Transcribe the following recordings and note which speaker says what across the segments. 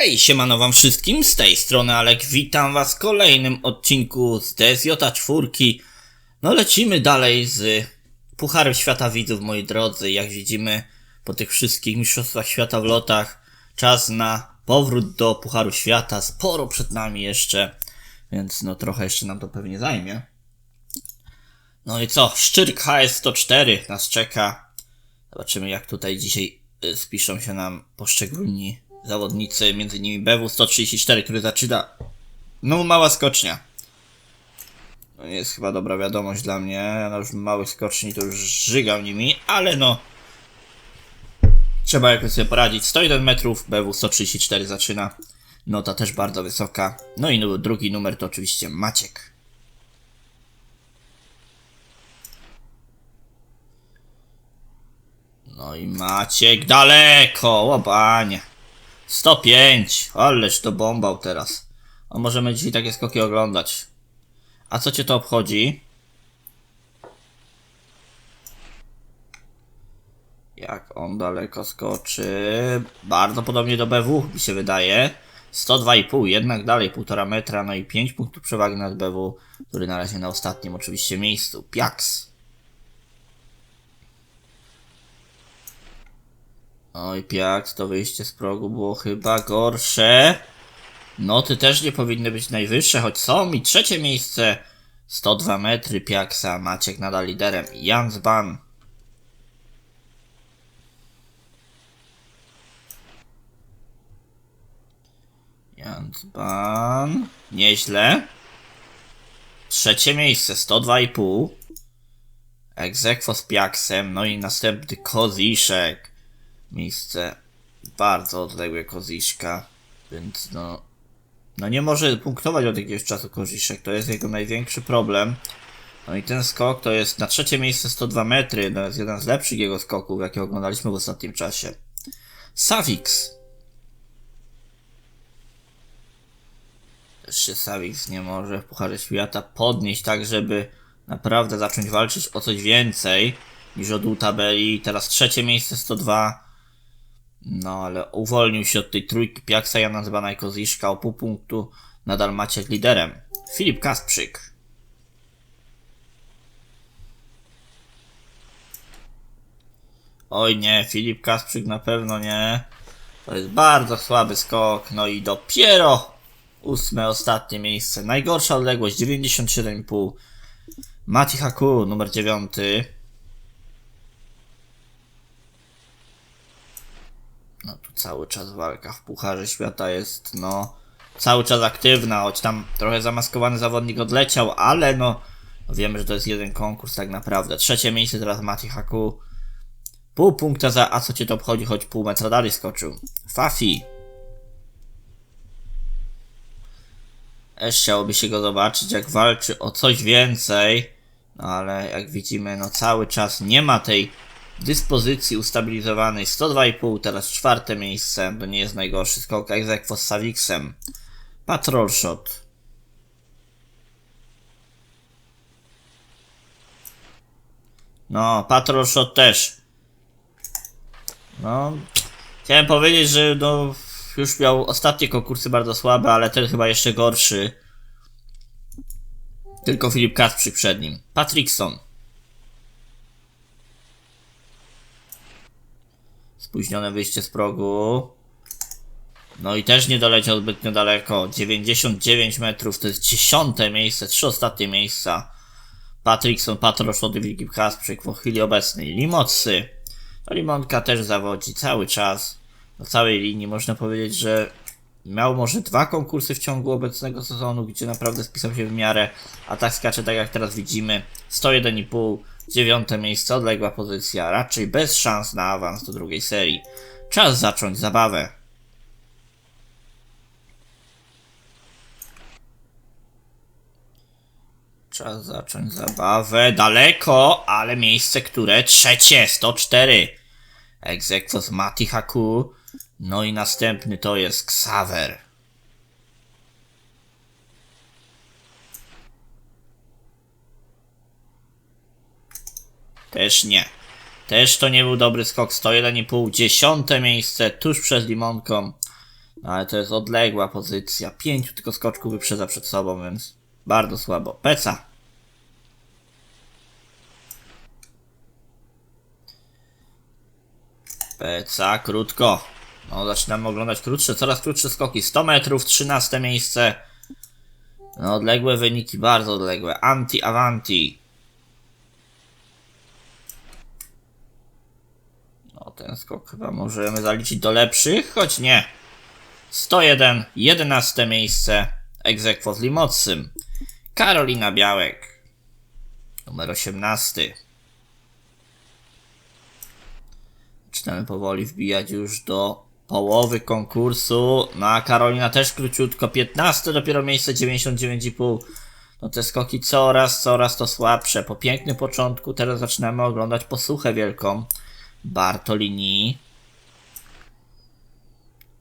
Speaker 1: Hej, siemano wam wszystkim, z tej strony Alek, witam was w kolejnym odcinku z DSJ czwórki. No lecimy dalej z Pucharem Świata Widzów, moi drodzy, jak widzimy po tych wszystkich mistrzostwach świata w lotach, czas na powrót do Pucharu Świata, sporo przed nami jeszcze, więc no trochę jeszcze nam to pewnie zajmie. No i co, Szczyrk HS104 nas czeka. Zobaczymy jak tutaj dzisiaj y, spiszą się nam poszczególni zawodnicy, między innymi BW134, który zaczyna. No, mała skocznia. To nie jest chyba dobra wiadomość dla mnie. Ja już małych skoczni to już żygam nimi, ale no. Trzeba jakoś sobie poradzić. 101 metrów, BW134 zaczyna. Nota też bardzo wysoka. No i drugi numer to oczywiście Maciek. No i Maciek daleko, łobanie. 105, ależ to bombał teraz. A możemy dzisiaj takie skoki oglądać. A co cię to obchodzi? Jak on daleko skoczy? Bardzo podobnie do BW, mi się wydaje. 102,5, jednak dalej 1,5 metra, no i 5 punktów przewagi nad BW, który na razie na ostatnim oczywiście miejscu. Piaks. Oj, Piaks, to wyjście z progu było chyba gorsze. Noty też nie powinny być najwyższe, choć są i trzecie miejsce. 102 metry Piaksa, Maciek nadal liderem. Jans Ban. Jans Ban. Nieźle. Trzecie miejsce, 102,5. Egzekwo z Piaksem, no i następny Koziszek miejsce bardzo odległe Koziszka, więc no, no nie może punktować od jakiegoś czasu Koziszek, to jest jego największy problem. No i ten skok to jest na trzecie miejsce 102 metry, to jest jeden z lepszych jego skoków, jakie oglądaliśmy w ostatnim czasie. Savix. Się Savix nie może w Pucharze Świata podnieść tak, żeby naprawdę zacząć walczyć o coś więcej niż o dół tabeli. Teraz trzecie miejsce 102. No, ale uwolnił się od tej trójki Piaksa, Jana Zbana i Koziszka o pół punktu. Nadal Maciek liderem. Filip Kasprzyk. Oj nie, Filip Kasprzyk na pewno nie. To jest bardzo słaby skok. No i dopiero ósme, ostatnie miejsce. Najgorsza odległość 97,5. Mati Haku, numer dziewiąty. No tu cały czas walka w Pucharze Świata jest, no, cały czas aktywna, choć tam trochę zamaskowany zawodnik odleciał, ale no, wiemy, że to jest jeden konkurs tak naprawdę. Trzecie miejsce teraz Mati Haku. Pół punkta za, a co cię to obchodzi, choć pół metra dalej skoczył. Fafi. Też chciałoby się go zobaczyć, jak walczy o coś więcej. No ale jak widzimy, no cały czas nie ma tej dyspozycji ustabilizowanej 102,5, teraz czwarte miejsce, to nie jest najgorszy skok, egzekwo z Savixem. Patrol Shot. No, Patrol Shot też. No, chciałem powiedzieć, że no, już miał ostatnie konkursy bardzo słabe, ale ten chyba jeszcze gorszy. Tylko Filip Kasprzyk przed nim. Patrickson. Spóźnione wyjście z progu. No i też nie doleciał zbytnio daleko. 99 metrów to jest dziesiąte miejsce, trzy ostatnie miejsca. Patrickson, Patroszot i Filip Kasprzyk w chwili obecnej. Limocy. No Limonka też zawodzi cały czas. Na całej linii można powiedzieć, że miał może dwa konkursy w ciągu obecnego sezonu, gdzie naprawdę spisał się w miarę, a tak skacze tak jak teraz widzimy. 101,5, dziewiąte miejsce, odległa pozycja, raczej bez szans na awans do drugiej serii. Czas zacząć zabawę. Czas zacząć zabawę. Daleko, ale miejsce, które trzecie, 104. Egzekwo z Mati Haku. No i następny to jest Xaver. Też nie. Też to nie był dobry skok. 101,5. Dziesiąte miejsce tuż przed limonką. No, ale to jest odległa pozycja. Pięciu tylko skoczków wyprzedza przed sobą, więc bardzo słabo. Peca. Peca, krótko. No, zaczynamy oglądać krótsze, coraz krótsze skoki. 100 metrów, 13 miejsce. No, odległe wyniki, bardzo odległe. Anti-avanti. Ten skok chyba możemy zaliczyć do lepszych, choć nie. 101, 11 miejsce. Egzekwo z Limocym. Karolina Białek. Numer 18. Zaczynamy powoli wbijać już do połowy konkursu. No a Karolina też króciutko. 15 dopiero miejsce 99,5. No te skoki coraz, coraz to słabsze. Po pięknym początku teraz zaczynamy oglądać posłuchę wielką. Bartolini.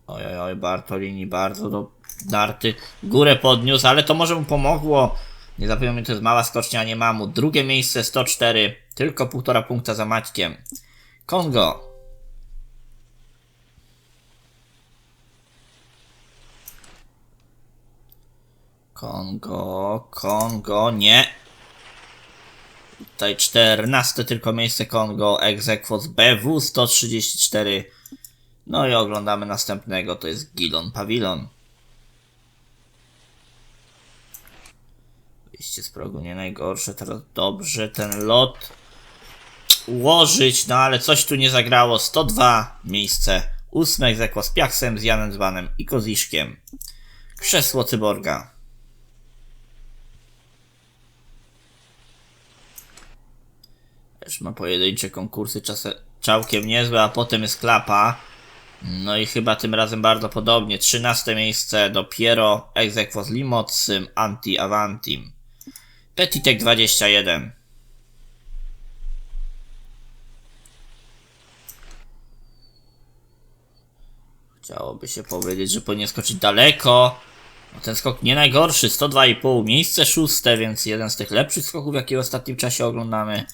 Speaker 1: Oj, oj, oj, Bartolini bardzo do darty. Górę podniósł, ale to może mu pomogło. Nie zapomnijmy, to jest mała skocznia, nie mamu. Drugie miejsce 104, tylko półtora punkta za Maćkiem. Kongo. Kongo, Kongo, nie. Tutaj 14 tylko miejsce Kongo, Exequos BW 134. No i oglądamy następnego, to jest Gilon Pavilion. Wyjście z progu nie najgorsze, teraz dobrze ten lot ułożyć, no ale coś tu nie zagrało. 102 miejsce, ósme Exequo z Piaksem, z Janem i Koziszkiem. Krzesło Cyborga. Też ma pojedyncze konkursy, czasem czałkiem niezłe, a potem jest klapa. No i chyba tym razem bardzo podobnie. 13 miejsce dopiero Exequo z Limocym, Anti Avantim. Petitek 21. Chciałoby się powiedzieć, że powinien skoczyć daleko. No ten skok nie najgorszy, 102,5, miejsce szóste, więc jeden z tych lepszych skoków, jakie w ostatnim czasie oglądamy.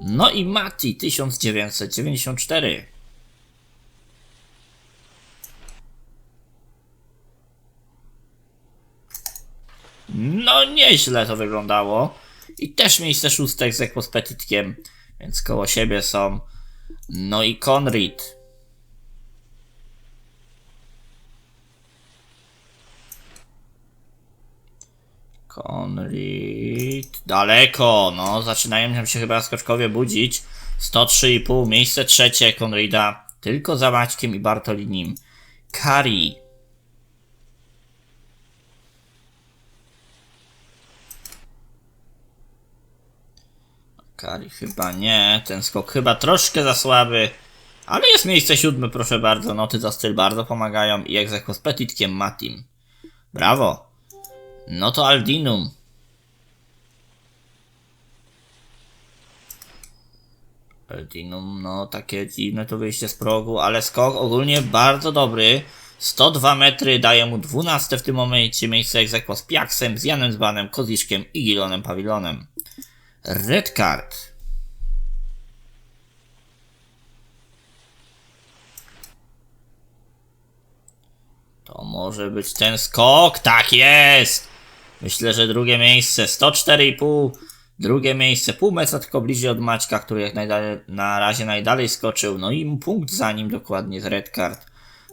Speaker 1: No i Mati 1994. No nieźle to wyglądało. I też miejsce szóste z Ekwo z Petitkiem, więc koło siebie są. No i Conrid. Conrid. Daleko, no. Zaczynają nam się chyba skoczkowie budzić. 103,5, miejsce trzecie Conrida. Tylko za Maćkiem i Bartolinim. Kari. Kari chyba nie. Ten skok chyba troszkę za słaby. Ale jest miejsce siódme, proszę bardzo. Noty za styl bardzo pomagają. I egzekwo z Petitkiem Matim. Brawo. No to Aldinum. Aldinum, no takie dziwne to wyjście z progu, ale skok ogólnie bardzo dobry. 102 metry daje mu 12 w tym momencie miejsce egzekwo z Piaksem, z Janem Zbanem, Koziszkiem i Gilonem Pawilonem. Red card. To może być ten skok. Tak jest! Myślę, że drugie miejsce 104,5. Drugie miejsce pół metra tylko bliżej od Maćka, który jak najdalej, na razie najdalej skoczył. No i punkt za nim dokładnie z red card.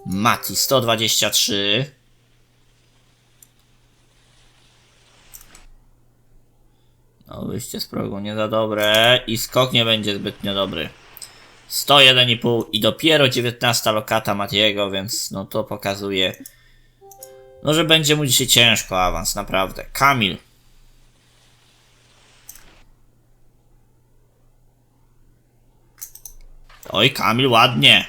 Speaker 1: Mati 123. No wyjście z progu nie za dobre i skok nie będzie zbytnio dobry. 101,5 i dopiero 19 lokata Matiego, więc no to pokazuje no, że będzie mu dzisiaj ciężko awans, naprawdę. Kamil. Oj, Kamil, ładnie.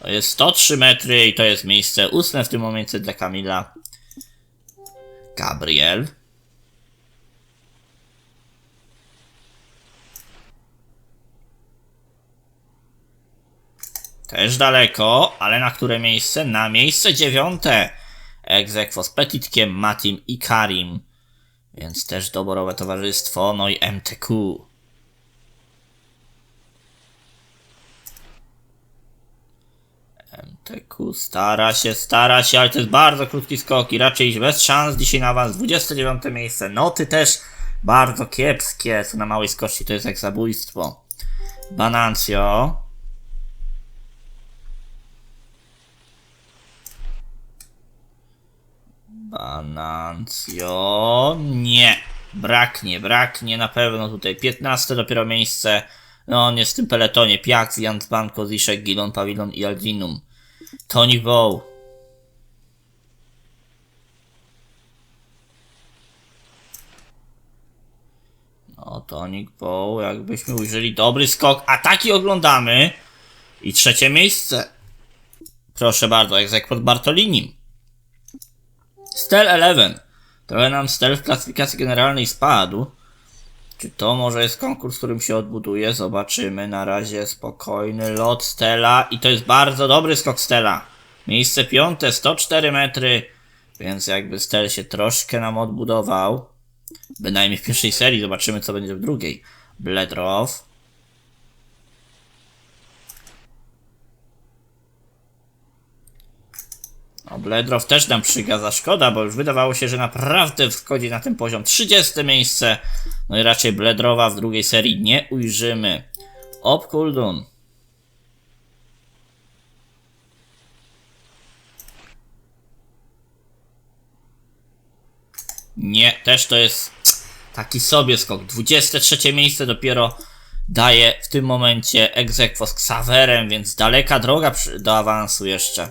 Speaker 1: To jest 103 metry i to jest miejsce ósme w tym momencie dla Kamila. Gabriel. Też daleko, ale na które miejsce? Na miejsce dziewiąte. Egzekwo z Petitkiem, Matim i Karim. Więc też doborowe towarzystwo, no i MTQ. MTQ stara się, stara się, ale to jest bardzo krótki skok i raczej bez szans dzisiaj na awans. 29 miejsce. Noty też bardzo kiepskie, co na małej skoczni to jest jak zabójstwo. Banancio. Banancio. Nie. Braknie, braknie na pewno tutaj. 15 dopiero miejsce. No on jest w tym peletonie. Piak, Jan Banko, Ziszek, Gilon, Pawilon i Aldinum. Tonic Bow. No, Tonic Bow, jakbyśmy ujrzeli dobry skok. A taki oglądamy. I trzecie miejsce. Proszę bardzo, jak pod Bartolinim. Stel 11. Trochę nam Stel w klasyfikacji generalnej spadł. Czy to może jest konkurs, którym się odbuduje? Zobaczymy. Na razie spokojny lot Stella. I to jest bardzo dobry skok Stella. Miejsce piąte, 104 metry. Więc jakby Stel się troszkę nam odbudował. Bynajmniej w pierwszej serii. Zobaczymy, co będzie w drugiej. Bledrow. No, Bledrow też nam przygaza, szkoda, bo już wydawało się, że naprawdę wchodzi na ten poziom 30 miejsce. No i raczej Bledrowa w drugiej serii nie ujrzymy. Opkuldun. Nie, też to jest taki sobie skok. 23 miejsce dopiero daje w tym momencie Exequo z Xaverem, więc daleka droga do awansu jeszcze.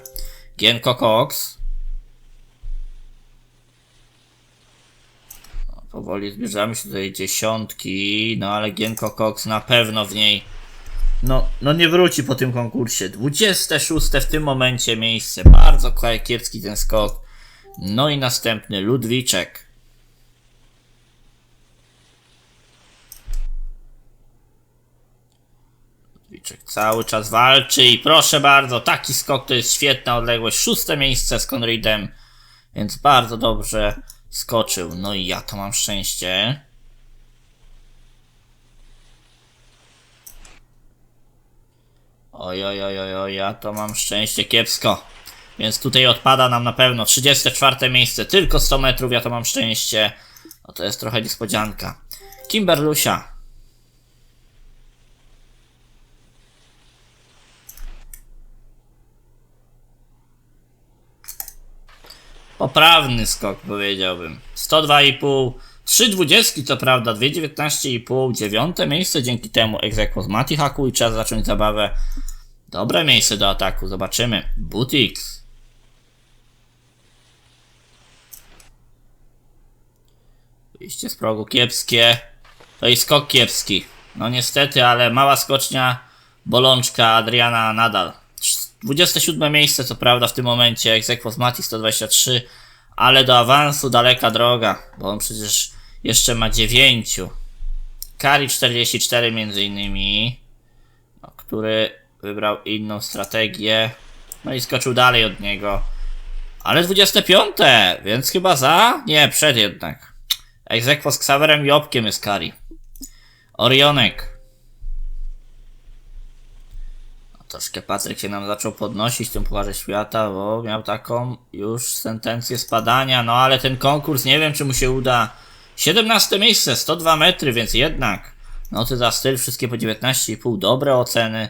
Speaker 1: Gienko Cox. No, powoli zbliżamy się do tej dziesiątki, no ale Gienko Cox na pewno w niej no, no nie wróci po tym konkursie. 26 w tym momencie miejsce. Bardzo kiepski ten skok. No i następny Ludwiczek. Ludwiczek cały czas walczy i proszę bardzo, taki skok to jest świetna odległość. Szóste miejsce z Conradem, więc bardzo dobrze skoczył. No i ja to mam szczęście. Oj, oj, oj, oj, oj, ja to mam szczęście kiepsko. Więc tutaj odpada nam na pewno 34 miejsce, tylko 100 metrów, ja to mam szczęście. No to jest trochę niespodzianka. Kimberlusia. Poprawny skok powiedziałbym. 102,5. 3,20 co prawda, 2,19,5. Dziewiąte miejsce dzięki temu Exequo z Matihaku i czas zacząć zabawę. Dobre miejsce do ataku, zobaczymy. Butix. Wyjście z progu kiepskie. To i skok kiepski. No niestety, ale mała skocznia bolączka Adriana nadal. 27 miejsce co prawda w tym momencie, Exequo z Mati 123, ale do awansu daleka droga, bo on przecież jeszcze ma 9. Kari 44 między innymi, no, który wybrał inną strategię, no i skoczył dalej od niego. Ale 25, więc chyba za? Nie, przed jednak. Exequo z Xaverem i Opkiem jest Kari. Orionek. Troszkę Patryk się nam zaczął podnosić w tym Pucharze Świata, bo miał taką już sentencję spadania, no ale ten konkurs nie wiem czy mu się uda. 17 miejsce, 102 metry, więc jednak. Noty za styl, wszystkie po 19,5, dobre oceny.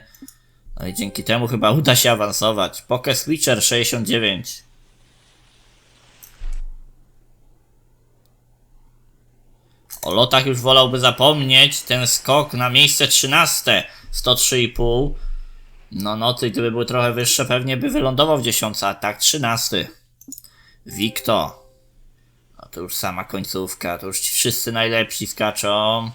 Speaker 1: No i dzięki temu chyba uda się awansować. Poke Switcher 69. O lotach już wolałby zapomnieć. Ten skok na miejsce 13. 103,5. No noty, gdyby były trochę wyższe, pewnie by wylądował w dziesiątce, a tak 13. Wikto. No to już sama końcówka, to już ci wszyscy najlepsi skaczą.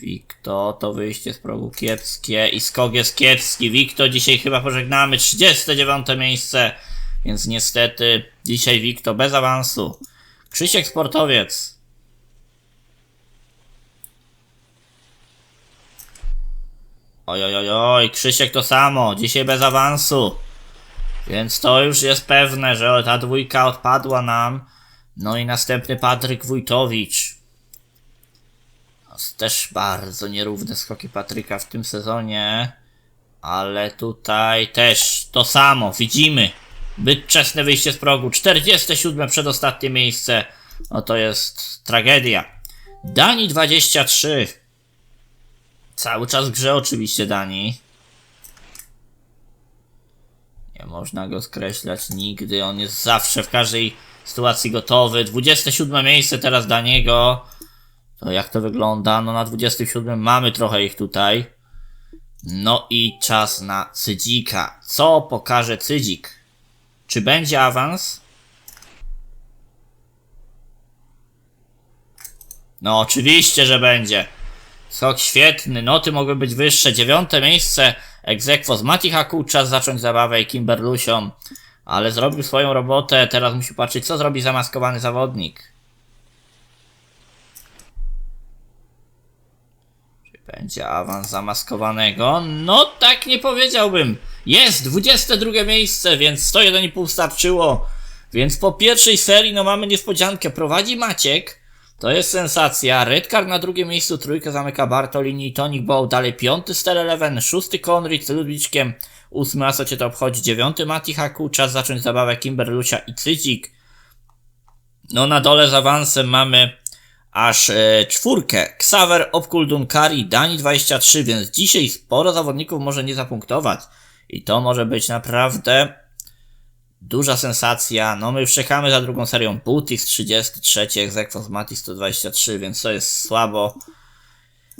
Speaker 1: Wikto, to wyjście z progu kiepskie i skok jest kiepski. Wikto dzisiaj chyba pożegnamy. 39 miejsce, więc niestety dzisiaj Wikto bez awansu. Krzysiek Sportowiec. Oj, oj, oj, oj, Krzysiek to samo, dzisiaj bez awansu. Więc to już jest pewne, że ta dwójka odpadła nam. No i następny Patryk Wójtowicz. Też bardzo nierówne skoki Patryka w tym sezonie. Ale tutaj też to samo, widzimy. Byt wczesne wyjście z progu. 47 przedostatnie miejsce. No to jest tragedia. Dani 23. Cały czas grze oczywiście Dani. Nie można go skreślać nigdy. On jest zawsze w każdej sytuacji gotowy. 27 miejsce teraz Daniego. To jak to wygląda? No na 27 mamy trochę ich tutaj. No i czas na Cydzika. Co pokaże Cydzik? Czy będzie awans? No oczywiście, że będzie. Skok świetny, noty mogły być wyższe. Dziewiąte miejsce egzekwo z Mati Haku. Czas zacząć zabawę i Kimberlusią. Ale zrobił swoją robotę. Teraz musi patrzeć, co zrobi zamaskowany zawodnik. Czy będzie awans zamaskowanego? No tak nie powiedziałbym. Jest 22 miejsce, więc 101,5 starczyło. Więc po pierwszej serii no mamy niespodziankę. Prowadzi Maciek. To jest sensacja. Redcard na drugim miejscu, trójkę zamyka Bartolini i Tonic Bow. Dalej piąty Star Eleven, szósty Conrad z Ludwiczkiem, ósmy Aso cię to obchodzi, dziewiąty Mati Haku. Czas zacząć zabawę Kimberlusia i Cycik. No na dole z awansem mamy aż e, czwórkę. Xaver, Opkuldun, Kari, Dani 23, więc dzisiaj sporo zawodników może nie zapunktować. I to może być naprawdę Duża sensacja. No my już czekamy za drugą serią. Butix 33, Exequo z Mati 123, więc to jest słabo.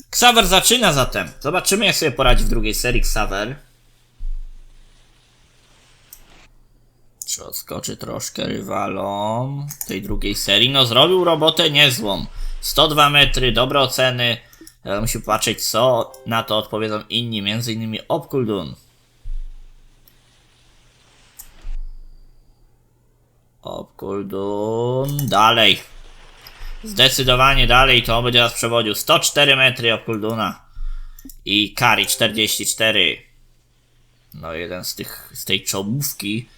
Speaker 1: Xaver zaczyna zatem. Zobaczymy jak sobie poradzi w drugiej serii Xaver. Czy odskoczy troszkę rywalom tej drugiej serii? No zrobił robotę niezłą. 102 metry, dobre oceny. Musi patrzeć co na to odpowiedzą inni, między innymi Opkuldun. Opkuldun. Dalej. Zdecydowanie dalej to on będzie nas przewodził. 104 metry Opkulduna. I Kari 44. No jeden z tych, z tej czołówki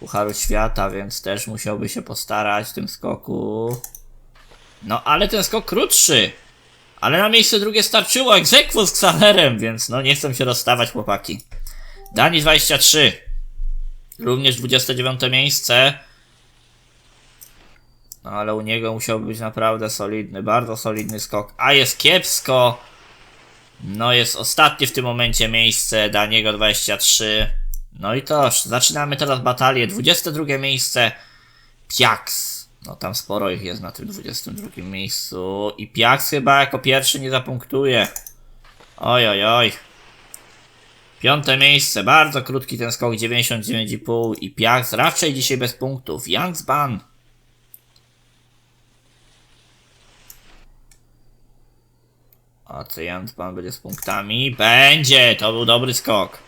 Speaker 1: Pucharu Świata, więc też musiałby się postarać w tym skoku. No ale ten skok krótszy. Ale na miejsce drugie starczyło egzekwo z Xaverem, więc no nie chcę się rozstawać chłopaki. Dani 23. Również 29 miejsce. No ale u niego musiał być naprawdę solidny, bardzo solidny skok. A jest kiepsko. No jest ostatnie w tym momencie miejsce, Daniego 23. No i to, zaczynamy teraz batalię. 22 miejsce, Piaks. No tam sporo ich jest na tym 22 miejscu. I Piaks chyba jako pierwszy nie zapunktuje. Oj, oj, oj. Piąte miejsce, bardzo krótki ten skok, 99,5 i Piaks raczej dzisiaj bez punktów. Youngsban A co Janspan będzie z punktami? Będzie! To był dobry skok.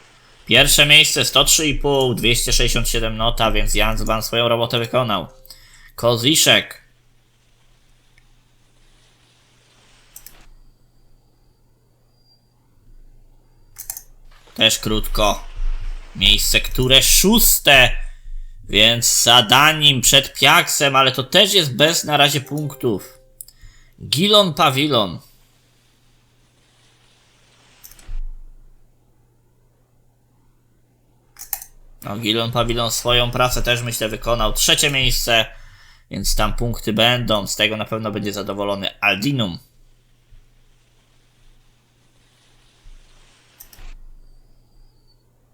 Speaker 1: Pierwsze miejsce 103,5, 267 nota, więc Jansban swoją robotę wykonał. Koziszek. Też krótko. Miejsce, które szóste. Więc za Danim przed Piaksem, ale to też jest bez na razie punktów. Gilon Pawilon. No, Gilon Pawilon swoją pracę też myślę wykonał. Trzecie miejsce, więc tam punkty będą. Z tego na pewno będzie zadowolony Aldinum.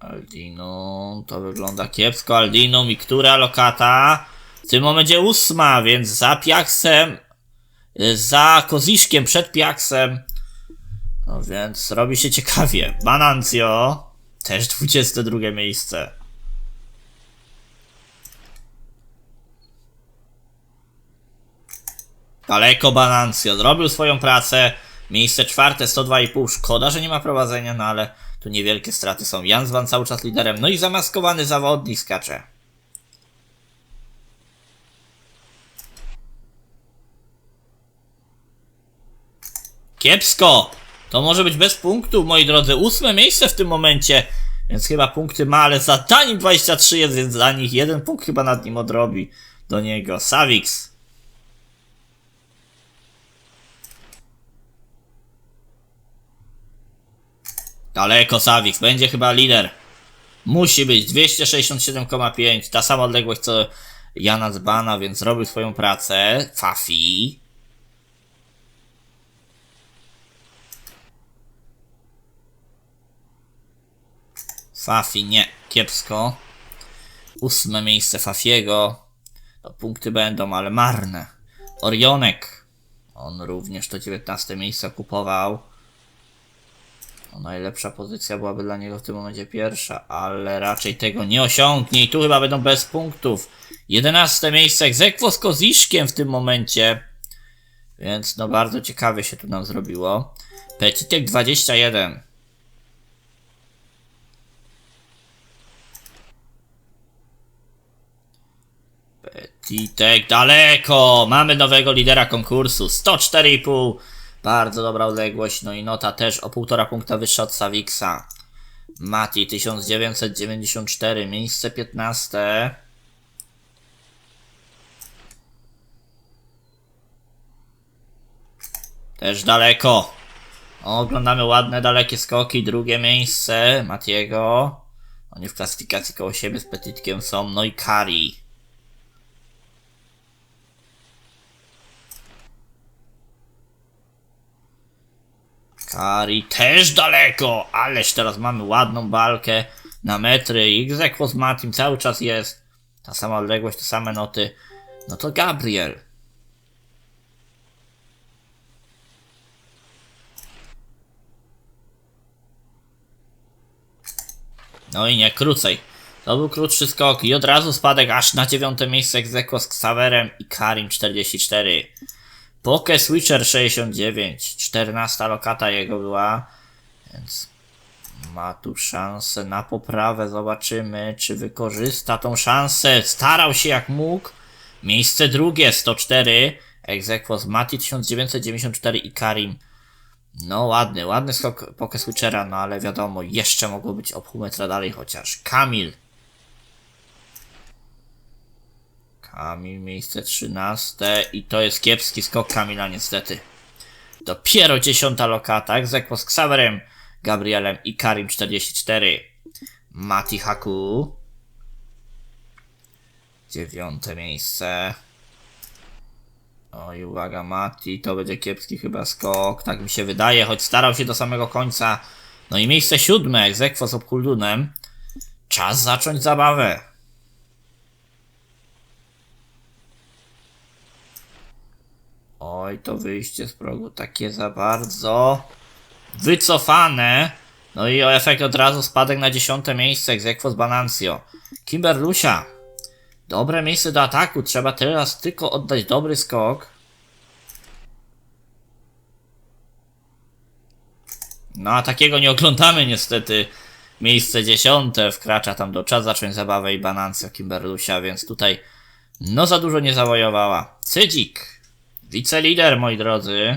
Speaker 1: Aldinum, to wygląda kiepsko. Aldinum i która lokata? W tym momencie ósma, więc za Piaksem, za Koziszkiem przed Piaksem. No więc robi się ciekawie. Banancio, też 22 miejsce. Daleko Banancio zrobił swoją pracę. Miejsce czwarte, 102,5. Szkoda, że nie ma prowadzenia, no ale tu niewielkie straty są. Jansvan cały czas liderem. No i zamaskowany zawodnik skacze. Kiepsko! To może być bez punktów, moi drodzy. Ósme miejsce w tym momencie. Więc chyba punkty ma, ale za Danim 23 jest, więc dla nich jeden punkt chyba nad nim odrobi do niego. Savix. Daleko Sawik, będzie chyba lider. Musi być 267,5. Ta sama odległość co Jana Zbana, więc zrobił swoją pracę. Fafi. Fafi nie, kiepsko. Ósme miejsce Fafiego. To punkty będą, ale marne. Orionek. On również to 19 miejsce kupował. No, najlepsza pozycja byłaby dla niego w tym momencie pierwsza, ale raczej tego nie osiągnie i tu chyba będą bez punktów. 11 miejsce egzekwo z Koziszkiem w tym momencie. Więc no bardzo ciekawie się tu nam zrobiło. Petitek 21. Petitek daleko! Mamy nowego lidera konkursu. 104,5. Bardzo dobra odległość. No i nota też o 1,5 punkta wyższa od Saviksa. Mati 1994, miejsce 15. Też daleko. Oglądamy ładne, dalekie skoki. Drugie miejsce Matiego. Oni w klasyfikacji koło siebie z Petitkiem są. No i Kari. Kari też daleko, ależ teraz mamy ładną walkę na metry. Egzekwo z Matim cały czas jest. Ta sama odległość, te same noty. No to Gabriel. No i nie, krócej. To był krótszy skok i od razu spadek aż na dziewiąte miejsce Egzekwo z Xaverem i Karim 44. Poke Switcher 69, 14 lokata jego była, więc ma tu szansę na poprawę. Zobaczymy, czy wykorzysta tą szansę. Starał się jak mógł. Miejsce drugie 104, Exequo z Mati 1994 i Karim. No ładny, ładny skok Poke Switchera, no ale wiadomo, jeszcze mogło być o pół metra dalej chociaż. Kamil Kamil miejsce 13 i to jest kiepski skok Kamila niestety. Dopiero dziesiąta lokata, egzekwo z Xaverem, Gabrielem i Karim 44. Mati Haku. Dziewiąte miejsce. Oj, uwaga, Mati, to będzie kiepski chyba skok, tak mi się wydaje, choć starał się do samego końca. No i miejsce siódme, egzekwo z Obkuldunem. Czas zacząć zabawę. Oj, to wyjście z progu takie za bardzo wycofane. No i o efekt od razu spadek na dziesiąte miejsce, egzekwo z Banancio. Kimberlusia. Dobre miejsce do ataku, trzeba teraz tylko oddać dobry skok. No a takiego nie oglądamy niestety. Miejsce dziesiąte wkracza tam do czas zacząć zabawę i Banancio Kimberlusia, więc tutaj no za dużo nie zawojowała. Cydzik. Wicelider, moi drodzy.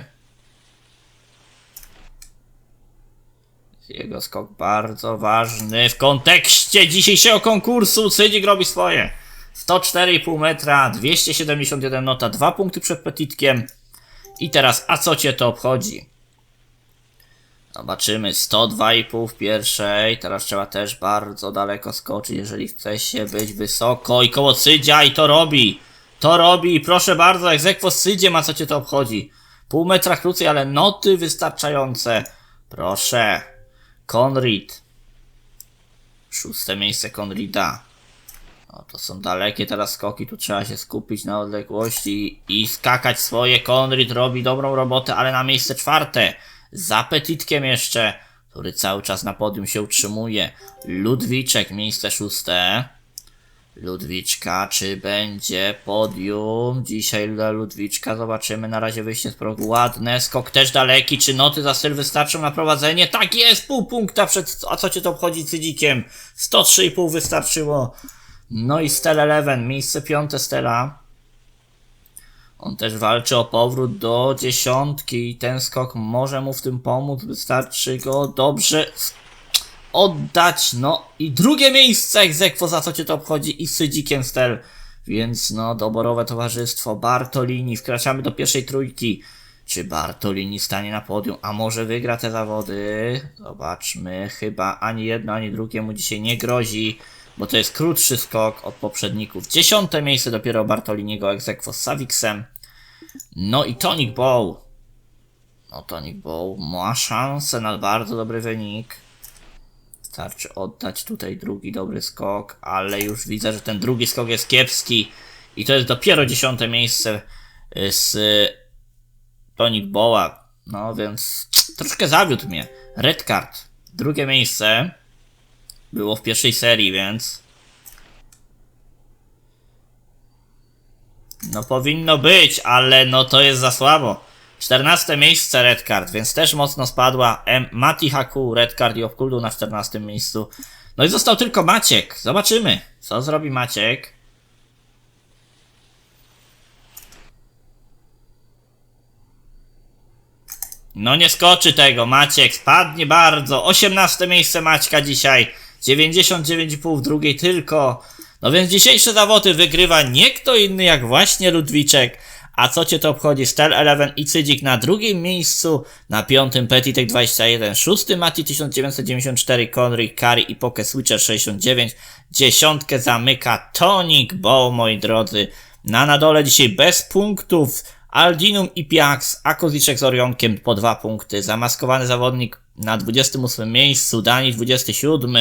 Speaker 1: Jego skok bardzo ważny w kontekście dzisiejszego konkursu. Cydzik robi swoje. 104,5 metra, 271 nota, 2 punkty przed Petitkiem. I teraz, a co cię to obchodzi? Zobaczymy, 102,5 w pierwszej. Teraz trzeba też bardzo daleko skoczyć, jeżeli chce się być wysoko. I koło Cydzia i to robi. To robi, proszę bardzo, egzekwo z Cydzie ma co cię to obchodzi. Pół metra krócej, ale noty wystarczające. Proszę. Konrad. Szóste miejsce Konrida. No to są dalekie teraz skoki, tu trzeba się skupić na odległości i skakać swoje. Konrad robi dobrą robotę, ale na miejsce czwarte. Za Petitkiem jeszcze, który cały czas na podium się utrzymuje. Ludwiczek, miejsce szóste. Ludwiczka, czy będzie podium? Dzisiaj dla Ludwiczka zobaczymy. Na razie wyjście z progu. Ładne, skok też daleki. Czy noty za styl wystarczą na prowadzenie? Tak jest, pół punkta przed... A co cię to obchodzi Cydzikiem? 103,5 wystarczyło. No i Stel Eleven, miejsce piąte Stela. On też walczy o powrót do dziesiątki i ten skok może mu w tym pomóc. Wystarczy go dobrze oddać. No i drugie miejsce egzekwo, za co cię to obchodzi i Sydzikiem Stel. Więc no, doborowe towarzystwo, Bartolini, wkraczamy do pierwszej trójki. Czy Bartolini stanie na podium, a może wygra te zawody? Zobaczmy. Chyba ani jedno, ani drugie mu dzisiaj nie grozi, bo to jest krótszy skok od poprzedników. Dziesiąte miejsce dopiero Bartoliniego egzekwo z Saviksem. No i Tonic Bow. No Tonic Bow ma szansę na bardzo dobry wynik. Starczy oddać tutaj drugi dobry skok, ale już widzę, że ten drugi skok jest kiepski. I to jest dopiero dziesiąte miejsce y, z Tonic Boa. No więc troszkę zawiódł mnie. Red Card. Drugie miejsce. Było w pierwszej serii, więc. No powinno być, ale no to jest za słabo. 14 miejsce Red Card, więc też mocno spadła. M. Mati Haku, Red Card i Opkuldu na 14 miejscu. No i został tylko Maciek. Zobaczymy, co zrobi Maciek. No nie skoczy tego, Maciek spadnie bardzo. 18 miejsce Maćka dzisiaj. 99,5 w drugiej tylko. No więc dzisiejsze zawody wygrywa nie kto inny jak właśnie Ludwiczek. A co cię to obchodzi? Stel 11 i Cydzik na drugim miejscu, na piątym Petitek 21, szósty Mati 1994, Conry, Kari i Poke Switcher 69, dziesiątkę zamyka Tonic Bow, moi drodzy. Na na dole dzisiaj bez punktów Aldinum i Piax, a Koziczek z Orionkiem po dwa punkty. Zamaskowany zawodnik na 28 miejscu, Dani 27.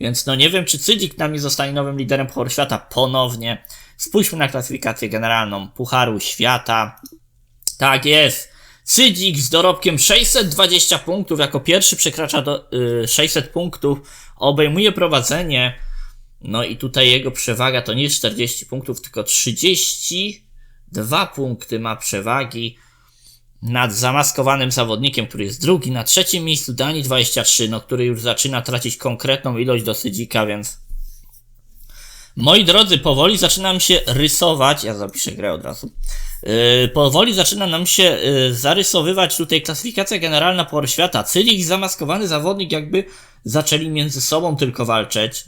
Speaker 1: Więc no nie wiem, czy Cydzik nam nie zostanie nowym liderem Pucharu Świata ponownie. Spójrzmy na klasyfikację generalną Pucharu Świata. Tak jest. Cydzik z dorobkiem 620 punktów, jako pierwszy przekracza do, y, 600 punktów, obejmuje prowadzenie. No i tutaj jego przewaga to nie jest 40 punktów, tylko 32 punkty ma przewagi nad zamaskowanym zawodnikiem, który jest drugi. Na trzecim miejscu Dani 23, no który już zaczyna tracić konkretną ilość do Sydzika, więc Moi drodzy, powoli zaczynam się rysować. Ja zapiszę grę od razu. Yy, powoli zaczyna nam się yy, zarysowywać tutaj klasyfikacja generalna Puchar Świata. Cylik i zamaskowany zawodnik jakby zaczęli między sobą tylko walczyć.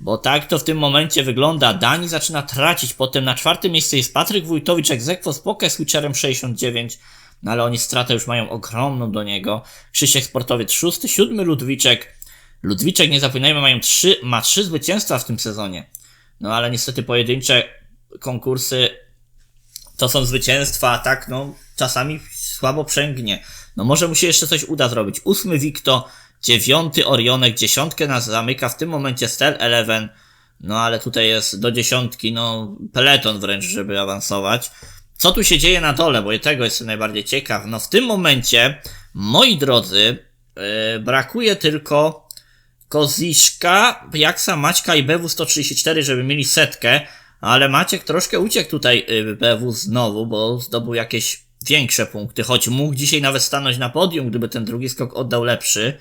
Speaker 1: Bo tak to w tym momencie wygląda. Dani zaczyna tracić. Potem na czwartym miejscu jest Patryk Wójtowicz, Egzekwo z Poke Switcherem 69. No ale oni stratę już mają ogromną do niego. Krzysiek Sportowiec szósty, siódmy Ludwiczek. Ludwiczek, nie zapominajmy, mają trzy, ma trzy zwycięstwa w tym sezonie. No ale niestety pojedyncze konkursy to są zwycięstwa, tak, no czasami słabo przęgnie. No może mu się jeszcze coś uda zrobić. Ósmy Wikto, dziewiąty Orionek, dziesiątkę nas zamyka w tym momencie Stel Eleven. No ale tutaj jest do dziesiątki, no peleton wręcz, żeby awansować. Co tu się dzieje na dole, bo tego jestem najbardziej ciekaw. No w tym momencie, moi drodzy, yy, brakuje tylko Koziszka, Jaksa, Maćka i BW 134, żeby mieli setkę, ale Maciek troszkę uciekł tutaj y, BW znowu, bo zdobył jakieś większe punkty, choć mógł dzisiaj nawet stanąć na podium, gdyby ten drugi skok oddał lepszy.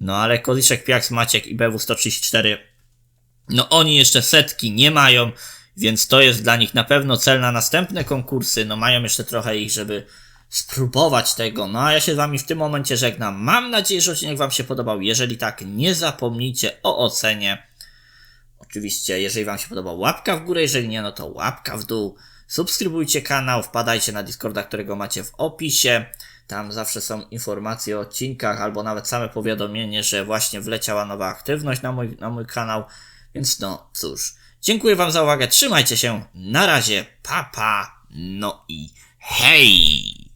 Speaker 1: No ale Koziszek, Piaks, Maciek i BW 134, no oni jeszcze setki nie mają, więc to jest dla nich na pewno cel na następne konkursy. No mają jeszcze trochę ich, żeby spróbować tego. No a ja się z wami w tym momencie żegnam. Mam nadzieję, że odcinek wam się podobał. Jeżeli tak, nie zapomnijcie o ocenie. Oczywiście, jeżeli wam się podobał, łapka w górę, jeżeli nie, no to łapka w dół. Subskrybujcie kanał, wpadajcie na Discorda, którego macie w opisie. Tam zawsze są informacje o odcinkach, albo nawet same powiadomienie, że właśnie wleciała nowa aktywność na mój, na mój kanał. Więc no, cóż. Dziękuję wam za uwagę, trzymajcie się, na razie, papa, pa, no i hej!